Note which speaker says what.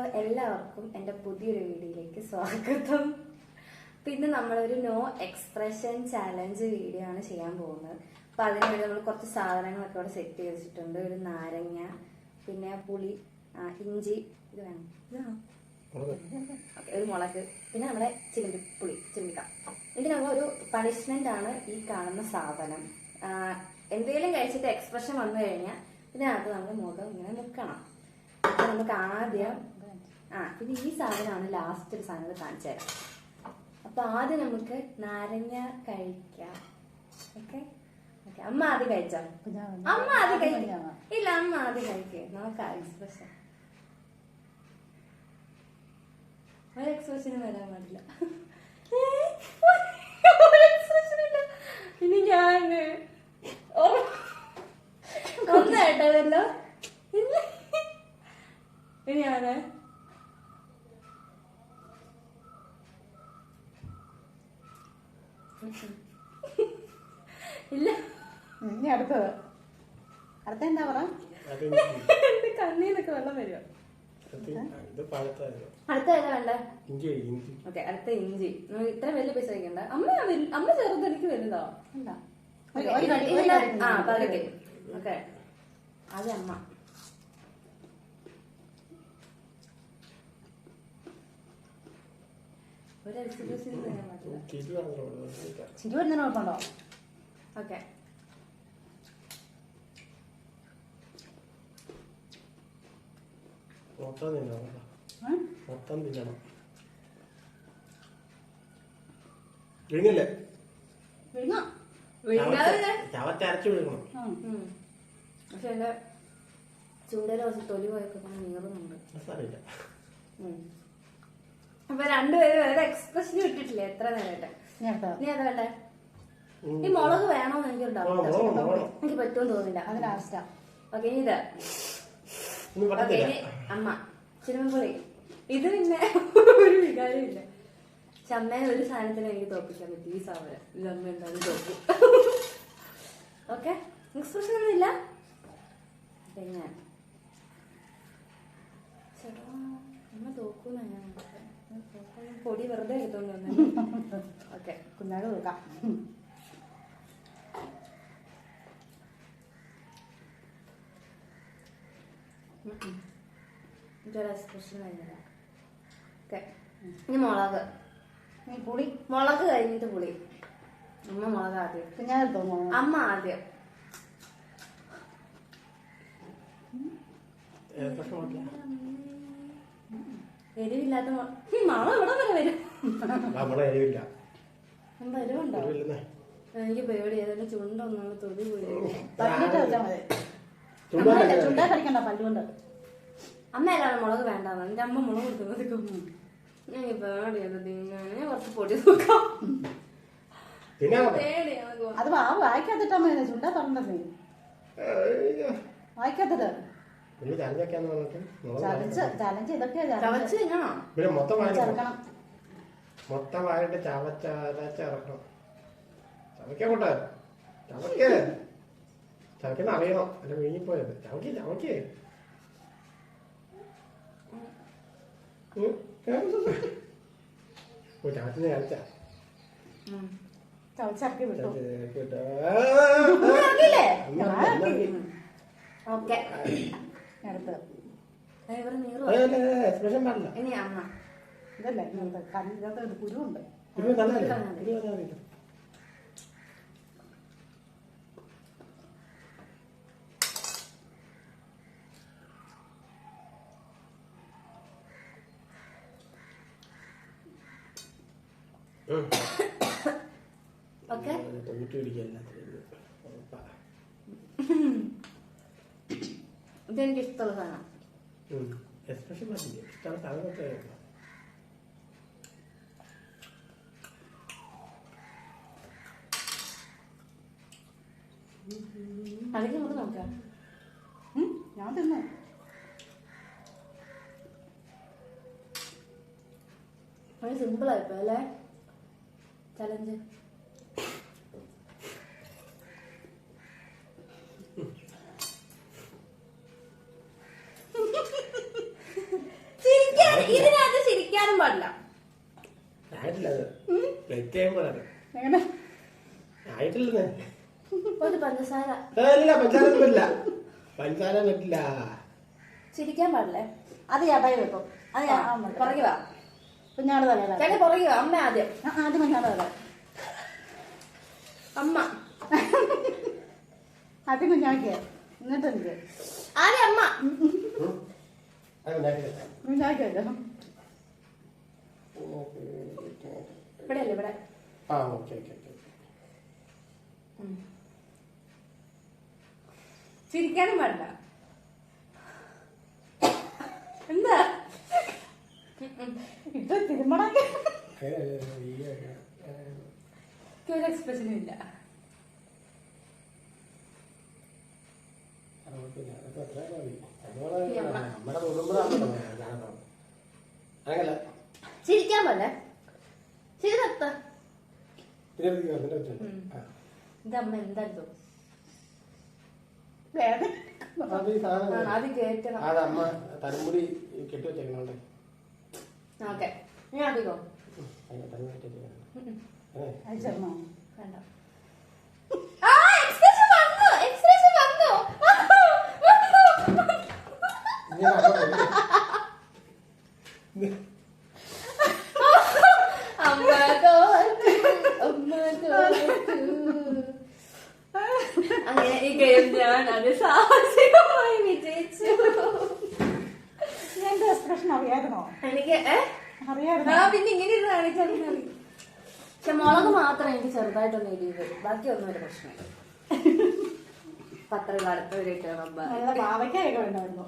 Speaker 1: അപ്പോൾ എല്ലാവർക്കും എന്റെ പുതിയൊരു വീഡിയോയിലേക്ക് സ്വാഗതം. പിന്നെ നമ്മളൊരു നോ എക്സ്പ്രഷൻ ചാലഞ്ച് വീഡിയോ ആണ് ചെയ്യാൻ പോകുന്നത്. അപ്പോൾ അതിന് വേണ്ടി നമ്മൾ കുറച്ച് സാധനങ്ങളൊക്കെ ഇവിടെ സെറ്റ് ചെയ്ത് വെച്ചിട്ടുണ്ട്. ഒരു നാരങ്ങ പിന്നെ പുളി ഇഞ്ചി ഇത് വേണം. ഇത്. വേണം ഓക്കെ ഒരു മുളക്. പിന്നെ നമ്മുടെ ചിലമ്പി പുളി ചിമ്മിക്ക ഇതിനുള്ള ഒരു പണിഷ്മെന്റ് ആണ് ഈ കാണുന്ന സാധനം. എന്തെങ്കിലും കഴിച്ചിട്ട് എക്സ്പ്രഷൻ വന്നു കഴിഞ്ഞാൽ ഇതിനകത്ത് നമ്മുടെ മുഖം ഇങ്ങനെ നിൽക്കണം. അപ്പൊ നമുക്ക് ആദ്യം ആ പിന്നെ ഈ സാധനമാണ് ലാസ്റ്റ് ഒരു സാധനം കാണിച്ചു തരാം. അപ്പൊ ആദ്യം നമുക്ക് നാരങ്ങ കഴിക്കാം. ഓക്കെ ഓക്കെ അമ്മ ആദ്യം കഴിച്ചോ? അമ്മ ആദ്യം കഴിക്കാം. ഇല്ല അമ്മ ആദ്യം കഴിക്കേ. നമുക്ക് എക്സ്പ്രഷൻ ഒരു എക്സ്പ്രഷനും വരാൻ പാടില്ല ഒരു expression ഇല്ല. ഇനി ഞാൻ ഒന്ന് കേട്ടതല്ലോ ഇല്ല ഇനി ഞാൻ ഇല്ല.
Speaker 2: ഇനി അടുത്തത്. അടുത്ത എന്താ പറ?
Speaker 1: കണ്ണീന്നൊക്കെ വെള്ളം വരുമോ
Speaker 3: പഴത്തായിരുന്നു
Speaker 1: അടുത്ത ഏതാ വേണ്ടേ?
Speaker 3: ഇഞ്ചി ഇഞ്ചി.
Speaker 1: ഓക്കെ അടുത്ത ഇഞ്ചി. ഇത്ര വലിയ പൈസ കഴിക്കണ്ട അമ്മ അമ്മ ചെറുത് എനിക്ക് വലുതോ. ആ പകുതി. ഓക്കെ. അത് അമ്മ ഒരു എക്സ്പ്രഷൻ തരാൻ പാടില്ല
Speaker 3: ചിരി
Speaker 2: വരുന്നതിന് കുഴപ്പമുണ്ടോ
Speaker 1: ഓക്കെ
Speaker 3: മൊത്തം തിന്നണം കേട്ടോ.
Speaker 2: ഉം?
Speaker 3: മൊത്തം തിന്നണം വിഴുങ്ങില്ലേ
Speaker 2: വിഴുങ്ങാം.
Speaker 1: വിഴുങ്ങാതെ
Speaker 3: ചവച്ചരച്ച് വിഴുങ്ങണം
Speaker 2: ഉം.
Speaker 1: ഉം. പക്ഷെ എന്റെ ചൂടയിലെ കുറച്ച് തൊലി പോയൊക്കെ നീറുന്നുണ്ട് ഉം. അപ്പൊ രണ്ടുപേരും വേറെ എക്സ്പ്രഷൻ ഇട്ടിട്ടില്ല എത്ര നേരമായിട്ട്? നീ വേണ്ടേ? ഈ മുളക് വേണോന്ന്
Speaker 3: എനിക്ക്.
Speaker 1: എനിക്ക് പറ്റുമെന്ന് തോന്നില്ല.
Speaker 2: അത് ലാസ്റ്റാ
Speaker 1: ഓക്കെ ഇനി ഇത്. ഓക്കെ ഇനി അമ്മ ചിരുമ്പുളി ഇത് പിന്നെ ഒരു വികാരമില്ല. ചമ്മേനെ ഒരു സാധനത്തിന് എനിക്ക് തോപ്പിക്കാൻ പറ്റി. ഈ സാധനം. ഇത് അമ്മ എന്തായാലും തോക്കും ഓക്കെ? എക്സ്പ്രഷൻ ഒന്നുമില്ല. പിന്നെ പൊടി വെറുതെ എടുത്തോണ്ട് വന്നു. ഓക്കെ
Speaker 2: കുഞ്ഞാട് കൊടുക്കാം.
Speaker 1: ഓക്കെ ഇനി മുളക്.
Speaker 2: പുളി?
Speaker 1: മുളക് കഴിഞ്ഞിട്ട് പുളി. അമ്മ മുളക് ആദ്യം.
Speaker 2: കുഞ്ഞാട്
Speaker 1: അമ്മ ആദ്യം. എരിവില്ലാത്ത മുളക് മണം ഇവിടെ
Speaker 3: നമ്മളെ എരിവില്ല
Speaker 1: എനിക്ക് പേടി ഏതായാലും ചുണ്ടൊന്നും തൊടി പോയി.
Speaker 2: പല്ലിട്ട് വെച്ചാൽ മതി. ചുണ്ടാ കടിക്കണ്ട പല്ലുകൊണ്ട്
Speaker 1: അമ്മ അല്ലാതെ മുളക് വേണ്ടെന്ന്. എന്റെ അമ്മ മുളക് കൊടുക്കുന്നത് പേടിയത് തിന്നാൻ ഞാൻ കുറച്ച് പൊടി നോക്കാം
Speaker 2: അത് വാ വായിക്കാത്തിട്ടാ മതി ചുണ്ടാ
Speaker 3: അയ്യോ.
Speaker 2: വായിക്കാത്തത്?
Speaker 3: പറഞ്ഞിട്ട് മുളക്
Speaker 2: ചതച്ച് ചലഞ്ച് ഇതൊക്കെയാ
Speaker 1: ചവച്ച്
Speaker 2: ചതച്ച്
Speaker 1: തിന്നണോ
Speaker 3: പിന്നെ മൊത്തം വായിട്ട്
Speaker 2: ചേർക്കണം
Speaker 3: മൊത്തം വായിട്ട് ചവച്ചരച്ച് ഇറക്കണം ചവയ്ക്കാൻ കൊണ്ടേ ചവയ്ക്ക് ചവയ്ക്കുന്ന അറിയണം അല്ല വീങ്ങിപ്പോയത് ചവയ്ക്ക് ചവയ്ക്ക് ചവച്ചിന് കഴിച്ച
Speaker 2: ചവച്ചിറക്കി വിട്ടു.
Speaker 1: ഓക്കെ.
Speaker 2: അടുത്ത്
Speaker 3: എക്സ്പ്രഷൻ പാടില്ല.
Speaker 2: ഇനി അമ്മ. ഇതല്ലേ ഇങ്ങനത്തെ കല്ല് ഇതിനകത്ത് ഒരു കുരുവുണ്ട്.
Speaker 3: ഉം.
Speaker 1: ഓക്കെ.
Speaker 3: തൊണ്ണൂറ്റി പിടിക്കല്ല
Speaker 1: ഇതെനിക്ക് ഇഷ്ടമുള്ള സാധനം.
Speaker 3: എക്സ്പ്രഷൻ പറ്റില്ല ഇഷ്ടമാണ്
Speaker 1: അതിന് നമുക്ക് നോക്കാം.
Speaker 2: ഞാൻ തിന്നു.
Speaker 1: അത് സിമ്പിളായിപ്പോ അല്ലേ? ചലഞ്ച് ചിരിക്ക പാടില്ല.
Speaker 3: ആയിട്ടില്ല അത്. ലെറ്റ് ചെയ്യുമ്പോഴാണ്
Speaker 2: എങ്ങനെ?
Speaker 3: ആയിട്ടില്ലെന്ന്
Speaker 1: പഞ്ചസാര.
Speaker 3: അല്ല പറ്റില്ല.
Speaker 1: ചിരിക്കാൻ പാടില്ലേ?
Speaker 2: അത് ഞാൻ ഭയ വെക്കും. അത് ഞാൻ
Speaker 1: പുറകെ വാ.
Speaker 2: കുഞ്ഞാട്
Speaker 1: ചേട്ടൻ പുറകെ വാ അമ്മ ആദ്യം.
Speaker 2: ആദ്യം കുഞ്ഞാട് തല.
Speaker 1: അമ്മ.
Speaker 2: ആദ്യം കുഞ്ഞാക്കിയ. എന്നിട്ട് എനിക്ക്
Speaker 1: ആദ്യം അമ്മ.
Speaker 2: കുഞ്ഞാക്കിയല്ലോ.
Speaker 1: ഇവിടെ അല്ലേ ഇവിടെ?
Speaker 3: ആ ഓക്കെ ഓക്കെ ഓക്കെ.
Speaker 1: ചിരിക്കാനും പാടില്ല. എന്താ?
Speaker 2: ഇത് തിരുമണക്ക്
Speaker 1: ഒരു എക്സ്പ്രഷനും ഇല്ല. ചിരിക്കാൻ പോലെ ചിരി നിർത്ത.
Speaker 3: ഇതിനെ ഇതിനെ
Speaker 1: ഉം. ഇത് അമ്മ എന്തായിരുന്നു
Speaker 2: വേദന
Speaker 3: അത് ഈ സാധനം
Speaker 1: അത് കേട്ടണം
Speaker 3: അത് അമ്മ തലമുടി കെട്ടി വെച്ചേക്കണോണ്ട്
Speaker 1: ഓക്കെ. ഞാൻ അധികം
Speaker 3: അതിനെ തലമുടി കെട്ടി വെച്ചേക്കണം
Speaker 1: വേണ്ട.
Speaker 3: അമ്മ
Speaker 1: തോറ്റു അമ്മ തോറ്റു. അങ്ങനെ ഈ ഗെയിം ഞാൻ അത് സാഹസികമായി വിജയിച്ചു.
Speaker 2: എന്റെ എക്സ്പ്രഷൻ അറിയായിരുന്നോ?
Speaker 1: എനിക്ക്
Speaker 2: അറിയായിരുന്നോ?
Speaker 1: ആ പിന്നെ ഇങ്ങനെ ഇരുന്ന് കാണിച്ചാൽ പക്ഷെ മുളക് മാത്രം എനിക്ക് ചെറുതായിട്ടൊന്ന് എരിവ് ബാക്കി ഒന്നും ഒരു പ്രശ്നമില്ല പത്രം അടുത്ത ഒരു
Speaker 2: നല്ല ഈ വേണ്ടായിരുന്നു